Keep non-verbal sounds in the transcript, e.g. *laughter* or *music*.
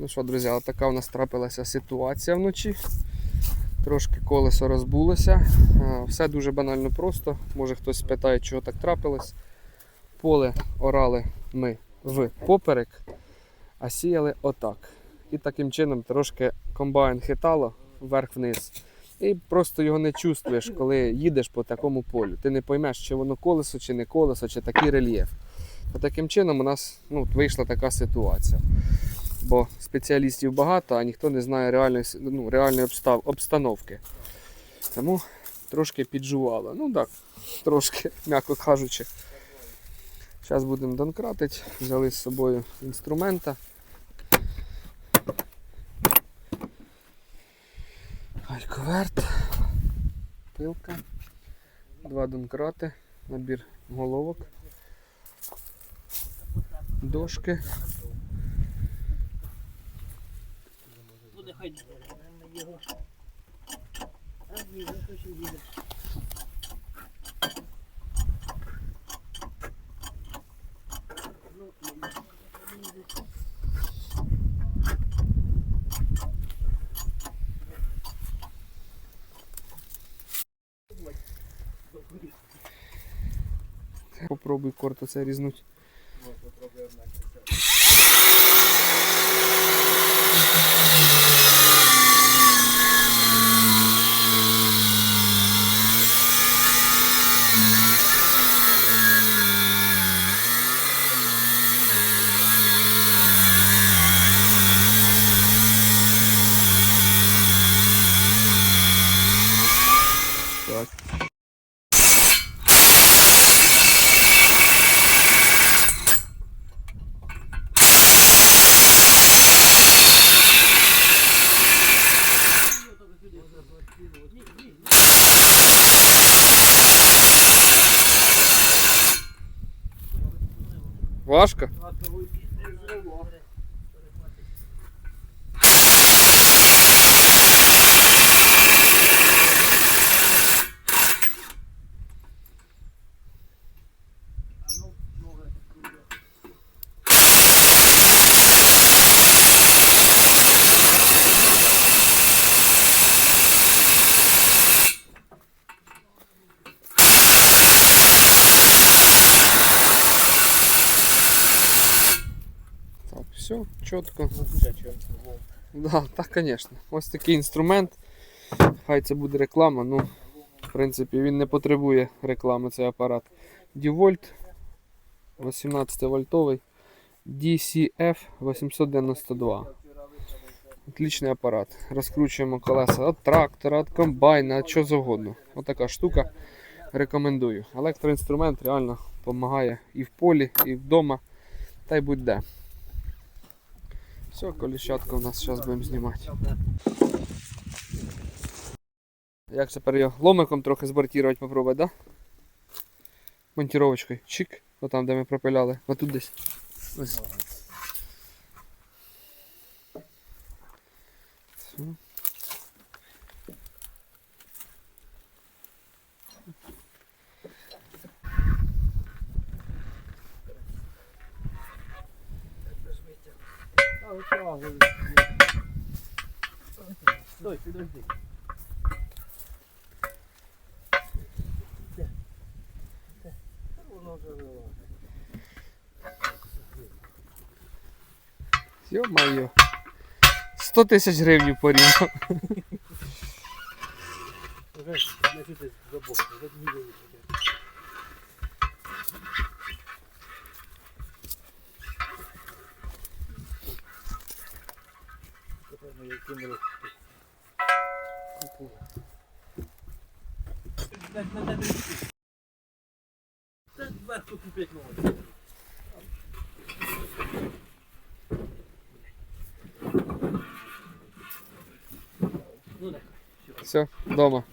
Ну що, друзі, така у нас трапилася ситуація вночі. Трошки колесо розбулося. Все дуже банально просто. Може хтось спитає, чого так трапилось. Поле орали ми в поперек, а сіяли отак. І таким чином трошки комбайн хитало вверх-вниз. І просто його не чувствуєш, коли їдеш по такому полю. Ти не поймеш, чи воно колесо, чи не колесо, чи такий рельєф. А таким чином у нас ну, вийшла така ситуація. Бо спеціалістів багато, а ніхто не знає реальної, ну, реальної обстав, обстановки. Тому трошки піджувало. Ну так, трошки, *laughs* м'яко кажучи. Зараз будемо донкратити. Взяли з собою інструмента. Гальковерт, пилка, два донкрати, набір головок, дошки. Попробуй корто це різнуть. Так. Важко? Так, все, чітко. Да, так, звісно. Ось такий інструмент. Хай це буде реклама. Ну, в принципі, він не потребує реклами, цей апарат. DeWalt 18 вольтовий DCF 892. Отличний апарат. Розкручуємо колеса від трактора, від комбайна, чого завгодно. Отака штука. Рекомендую. Електроінструмент реально допомагає і в полі, і вдома, та й будь-де. Все, коліщатка у нас зараз будемо знімати. Як тепер його ломиком трохи збортувати попробувати, да? Монтіровочкою. Чик. Отам, де ми пропиляли. Отут десь. Ось. Все. Стой, подожди. Воно вже. Йо-моє. 100 тисяч гривень порівняв. Вже значить забув, вже не тебе йти. Так, зверху купить нове. Ну, нехай. Все, вдома.